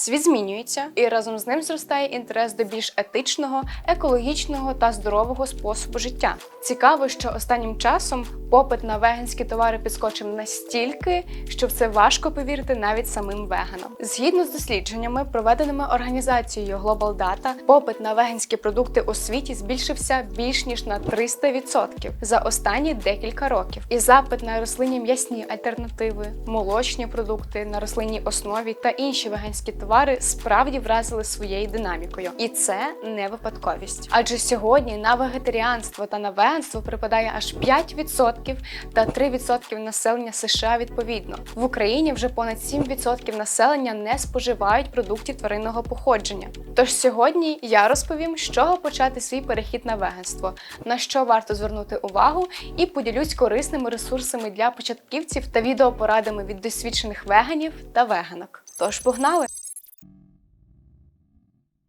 Світ змінюється, і разом з ним зростає інтерес до більш етичного, екологічного та здорового способу життя. Цікаво, що останнім часом попит на веганські товари підскочив настільки, що в це важко повірити навіть самим веганам. Згідно з дослідженнями, проведеними організацією Global Data, попит на веганські продукти у світі збільшився більш ніж на 300% за останні декілька років. І запит на рослинні м'ясні альтернативи, молочні продукти на рослинній основі та інші веганські товари справді вразили своєю динамікою. І це не випадковість. Адже сьогодні на вегетаріанство та на веганство припадає аж 5% та 3% населення США відповідно. В Україні вже понад 7% населення не споживають продуктів тваринного походження. Тож сьогодні я розповім, з чого почати свій перехід на веганство, на що варто звернути увагу, і поділюсь корисними ресурсами для початківців та відеопорадами від досвідчених веганів та веганок. Тож погнали!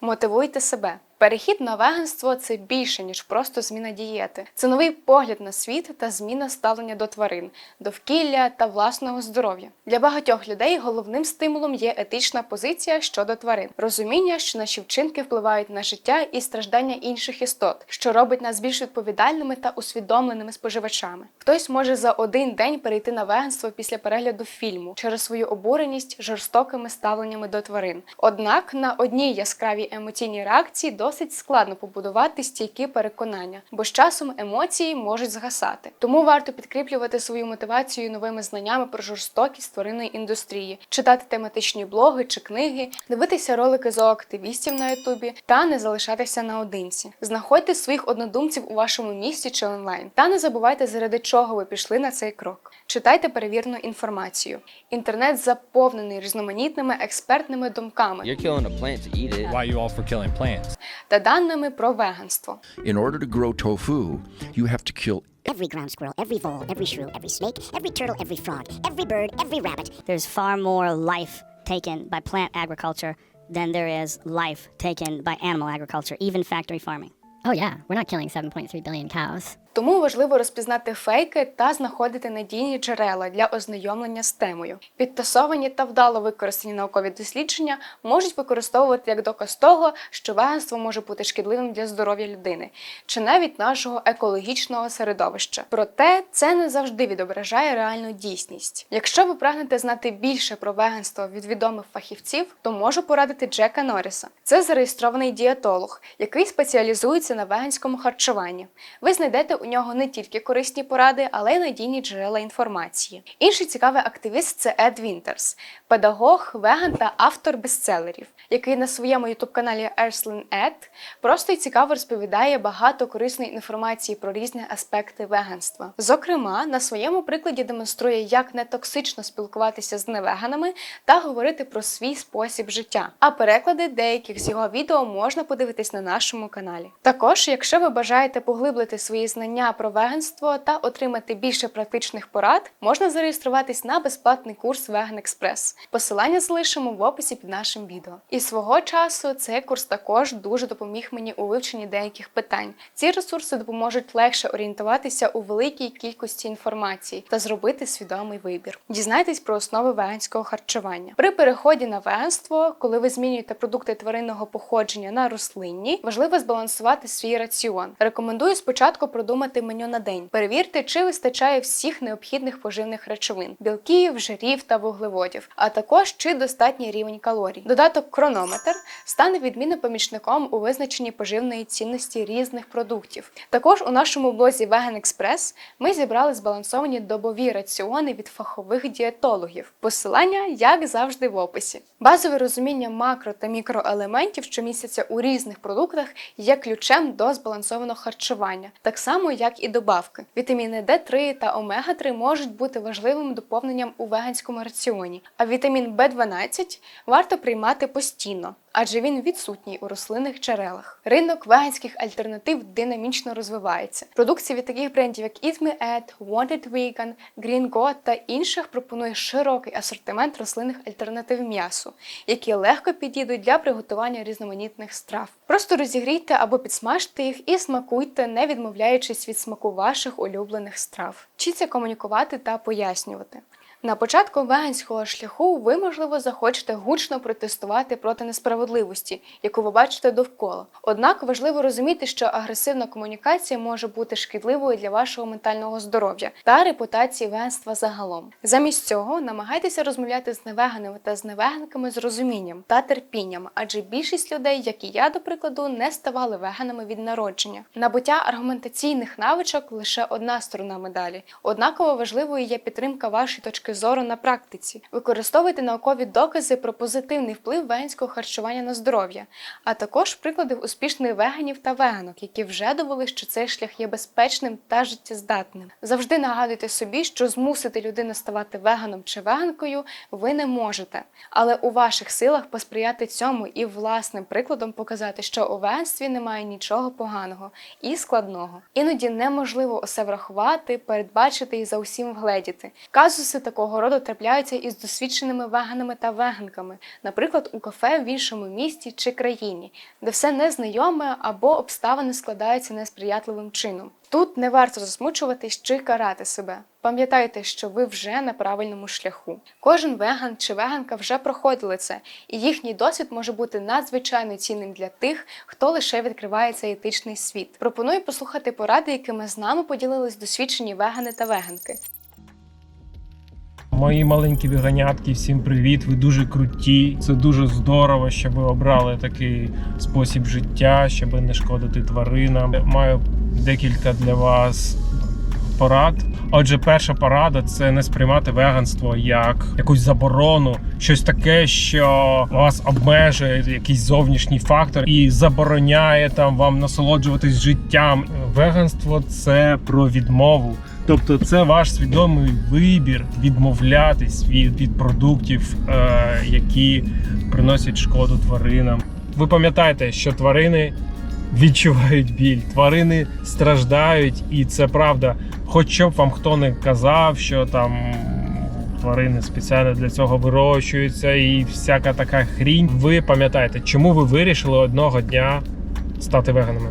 Мотивуйте себе. Перехід на веганство це більше ніж просто зміна дієти. Це новий погляд на світ та зміна ставлення до тварин, довкілля та власного здоров'я. Для багатьох людей головним стимулом є етична позиція щодо тварин, розуміння, що наші вчинки впливають на життя і страждання інших істот, що робить нас більш відповідальними та усвідомленими споживачами. Хтось може за один день перейти на веганство після перегляду фільму через свою обуреність жорстокими ставленнями до тварин. Однак на одній яскравій емоційній реакції досить складно побудувати стійкі переконання, бо з часом емоції можуть згасати. Тому варто підкріплювати свою мотивацію новими знаннями про жорстокість тваринної індустрії, читати тематичні блоги чи книги, дивитися ролики зооактивістів на Ютубі та не залишатися наодинці. Знаходьте своїх однодумців у вашому місті чи онлайн. Та не забувайте, заради чого ви пішли на цей крок. Читайте перевірену інформацію. Інтернет заповнений різноманітними експертними думками You're killing a plant to eat it. Why are you all for killing plants? та даними про веганство. In order to grow tofu, you have to kill Every ground squirrel, every vole, every shrew, every snake, every turtle, every frog, every bird, every rabbit. There's far more life taken by plant agriculture than there is life taken by animal agriculture, even factory farming. Oh, yeah, we're not killing 7.3 billion cows. Тому важливо розпізнати фейки та знаходити надійні джерела для ознайомлення з темою. Підтасовані та вдало використані наукові дослідження можуть використовувати як доказ того, що веганство може бути шкідливим для здоров'я людини чи навіть нашого екологічного середовища. Проте це не завжди відображає реальну дійсність. Якщо ви прагнете знати більше про веганство від відомих фахівців, то можу порадити Джека Норріса. Це зареєстрований дієтолог, який спеціалізується на веганському харчуванні. Ви знайдете у нього не тільки корисні поради, але й надійні джерела інформації. Інший цікавий активіст це Ед Вінтерс, педагог, веган та автор бестселерів, який на своєму ютуб-каналі Erslin Ed просто й цікаво розповідає багато корисної інформації про різні аспекти веганства. Зокрема, на своєму прикладі демонструє, як не токсично спілкуватися з невеганами та говорити про свій спосіб життя. А переклади деяких з його відео можна подивитись на нашому каналі. Також, якщо ви бажаєте поглиблити свої знання про веганство та отримати більше практичних порад, можна зареєструватись на безплатний курс Vegan Express. Посилання залишимо в описі під нашим відео. І свого часу цей курс також дуже допоміг мені у вивченні деяких питань. Ці ресурси допоможуть легше орієнтуватися у великій кількості інформації та зробити свідомий вибір. Дізнайтесь про основи веганського харчування. При переході на веганство, коли ви змінюєте продукти тваринного походження на рослинні, важливо збалансувати свій раціон. Рекомендую спочатку продумати меню на день. Перевірте, чи вистачає всіх необхідних поживних речовин білків, жирів та вуглеводів, а також чи достатній рівень калорій. Додаток Кронометр стане відмінним помічником у визначенні поживної цінності різних продуктів. Також у нашому блозі Vegan Express ми зібрали збалансовані добові раціони від фахових дієтологів. Посилання, як завжди, в описі. Базове розуміння макро та мікроелементів, що містяться у різних продуктах, є ключем до збалансованого харчування, так само як і добавки. Вітаміни D3 та омега-3 можуть бути важливим доповненням у веганському раціоні, а вітамін В12 варто приймати постійно. Адже він відсутній у рослинних джерелах. Ринок веганських альтернатив динамічно розвивається. Продукція від таких брендів, як Eat Me Ed, Wanted Vegan, Green God та інших пропонує широкий асортимент рослинних альтернатив м'ясу, які легко підійдуть для приготування різноманітних страв. Просто розігрійте або підсмажте їх і смакуйте, не відмовляючись від смаку ваших улюблених страв. Вчіться комунікувати та пояснювати. На початку веганського шляху ви, можливо, захочете гучно протестувати проти несправедливості, яку ви бачите довкола. Однак важливо розуміти, що агресивна комунікація може бути шкідливою для вашого ментального здоров'я та репутації веганства загалом. Замість цього намагайтеся розмовляти з невеганами та з невеганками з розумінням та терпінням, адже більшість людей, як і я, до прикладу, не ставали веганами від народження. Набуття аргументаційних навичок лише одна сторона медалі. Однаково важливою є підтримка вашої точки зору на практиці. Використовуйте наукові докази про позитивний вплив веганського харчування на здоров'я, а також приклади успішних веганів та веганок, які вже довели, що цей шлях є безпечним та життєздатним. Завжди нагадуйте собі, що змусити людину ставати веганом чи веганкою ви не можете, але у ваших силах посприяти цьому і власним прикладом показати, що у веганстві немає нічого поганого і складного. Іноді неможливо усе врахувати, передбачити і за усім вгледіти. Казуси такого роду трапляються із досвідченими веганами та веганками, наприклад, у кафе в іншому місті чи країні, де все незнайоме або обставини складаються несприятливим чином. Тут не варто засмучуватись чи карати себе. Пам'ятайте, що ви вже на правильному шляху. Кожен веган чи веганка вже проходили це, і їхній досвід може бути надзвичайно цінним для тих, хто лише відкриває цей етичний світ. Пропоную послухати поради, якими з нами поділились досвідчені вегани та веганки. Мої маленькі веганятки, всім привіт! Ви дуже круті. Це дуже здорово, що ви обрали такий спосіб життя, щоб не шкодити тваринам. Маю декілька для вас порад. Отже, перша порада це не сприймати веганство як якусь заборону, щось таке, що вас обмежує, якийсь зовнішній фактор і забороняє там вам насолоджуватись життям. Веганство це про відмову. Тобто це ваш свідомий вибір відмовлятись від, від продуктів, е, які приносять шкоду тваринам. Ви пам'ятаєте, що тварини відчувають біль, тварини страждають, і це правда. Хоч щоб вам хто не казав, що там тварини спеціально для цього вирощуються і всяка така хрінь. Ви пам'ятаєте, чому ви вирішили одного дня стати веганами?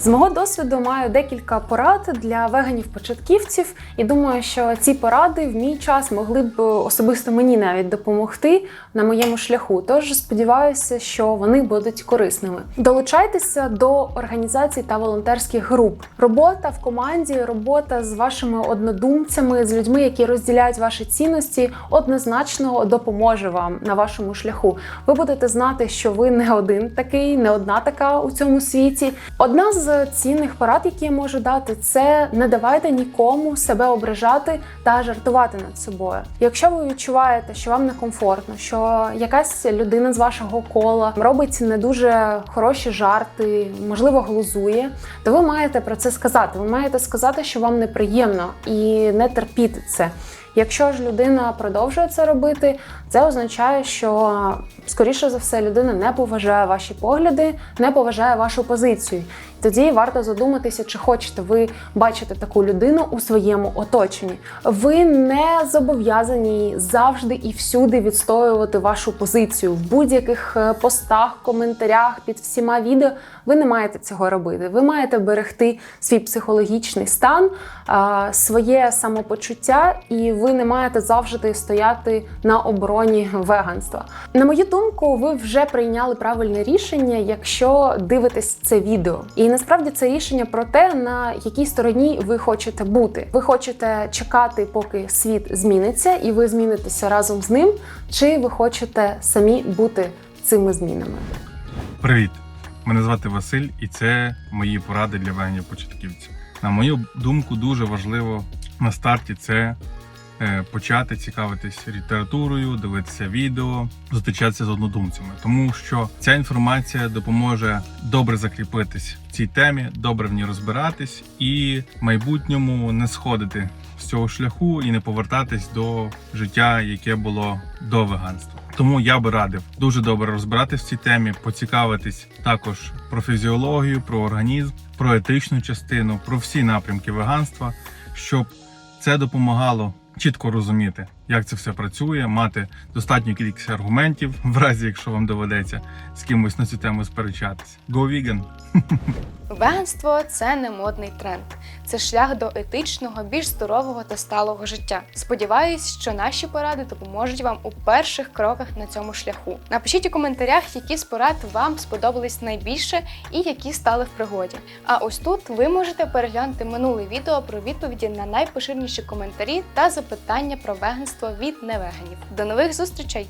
З мого досвіду маю декілька порад для веганів-початківців, і думаю, що ці поради в мій час могли б особисто мені навіть допомогти на моєму шляху. Тож сподіваюся, що вони будуть корисними. Долучайтеся до організацій та волонтерських груп. Робота в команді, робота з вашими однодумцями, з людьми, які розділяють ваші цінності, однозначно допоможе вам на вашому шляху. Ви будете знати, що ви не один такий, не одна така у цьому світі. Одна з цінних порад, які я можу дати, це не давайте нікому себе ображати та жартувати над собою. Якщо ви відчуваєте, що вам некомфортно, що якась людина з вашого кола робить не дуже хороші жарти, можливо, глузує, то ви маєте про це сказати. Ви маєте сказати, що вам неприємно і не терпіти це. Якщо ж людина продовжує це робити, це означає, що скоріше за все людина не поважає ваші погляди, не поважає вашу позицію. Тоді варто задуматися, чи хочете ви бачити таку людину у своєму оточенні. Ви не зобов'язані завжди і всюди відстоювати вашу позицію в будь-яких е, постах, коментарях під всіма відео. Ви не маєте цього робити. Ви маєте берегти свій психологічний стан, своє самопочуття, і ви не маєте завжди стояти на обороні веганства. На мою думку, ви вже прийняли правильне рішення, якщо дивитесь це відео. І насправді це рішення про те, на якій стороні ви хочете бути. Ви хочете чекати, поки світ зміниться, і ви змінитеся разом з ним, чи ви хочете самі бути цими змінами. Привіт! Мене звати Василь, і це мої поради для веганів початківців. На мою думку, дуже важливо на старті це почати цікавитись літературою, дивитися відео, зустрічатися з однодумцями, тому що ця інформація допоможе добре закріпитись в цій темі, добре в ній розбиратись і в майбутньому не сходити з цього шляху і не повертатись до життя, яке було до веганства. Тому я би радив дуже добре розбиратись в цій темі, поцікавитись також про фізіологію, про організм, про етичну частину, про всі напрямки веганства, щоб це допомагало чітко розуміти, як це все працює, мати достатню кількість аргументів, в разі якщо вам доведеться з кимось на цю тему сперечатися. Go vegan! Веганство це не модний тренд, це шлях до етичного, більш здорового та сталого життя. Сподіваюсь, що наші поради допоможуть вам у перших кроках на цьому шляху. Напишіть у коментарях, які з порад вам сподобались найбільше і які стали в пригоді. А ось тут ви можете переглянути минуле відео про відповіді на найпоширеніші коментарі та запитання про веганство від невеганів. До нових зустрічей!